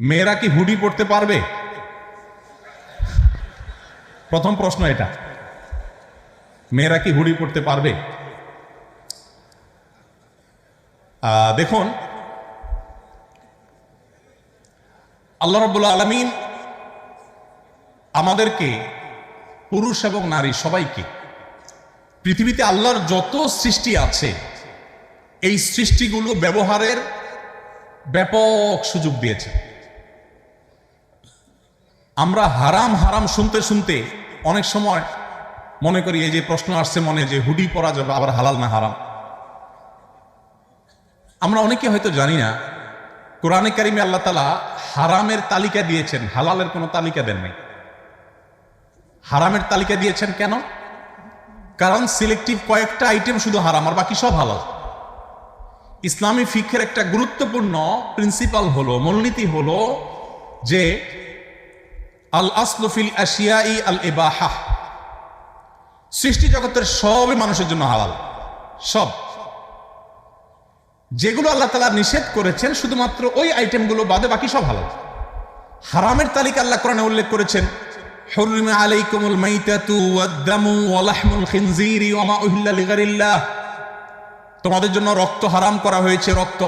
মেয়েরা কি হুডি পড়তে পারবে? প্রথম প্রশ্ন এটা। মেয়েরা কি হুডি পড়তে পারবে? দেখুন। আল্লাহ রব্বুল্লা আলমিন আমাদেরকে পুরুষ এবং নারী সবাইকে পৃথিবীতে আল্লাহর যত সৃষ্টি আছে, এই সৃষ্টিগুলো ব্যবহারের ব্যাপক সুযোগ দিয়েছে। আমরা হারাম হারাম শুনতে শুনতে অনেক সময় মনে করি, এই যে প্রশ্ন আসছে মনে, যে হুডি পরা যাবে, আবার হালাল না হারাম। আমরা অনেকে হয়তো জানি না, কোরআনে কারিমে আল্লাহ তালা হারামের তালিকা দিয়েছেন, হালালের কোনো তালিকা দেন নাই। হারামের তালিকা দিয়েছেন কেন? কারণ সিলেক্টিভ কয়েকটা আইটেম শুধু হারাম, আর বাকি সব হালাল। ইসলামী ফিক্ষের একটা গুরুত্বপূর্ণ প্রিন্সিপাল হলো, মূলনীতি হলো যে আল আসলফিল আশিয়াই আল এবাহা সৃষ্টি জগতের সবই মানুষের জন্য হালাল সব যেগুলো আল্লাহ তালা নিষেধ করেছেন শুধুমাত্র ওই আইটেমগুলো বাদে বাকি সব হালাল হারামের তালিকা আল্লাহ কোরআনে উল্লেখ করেছেন حرم عليكم الميتة والدم ولحم الخنزير وما أهل لغير الله তোমাদের জন্য রক্ত হারাম করা হয়েছে রক্ত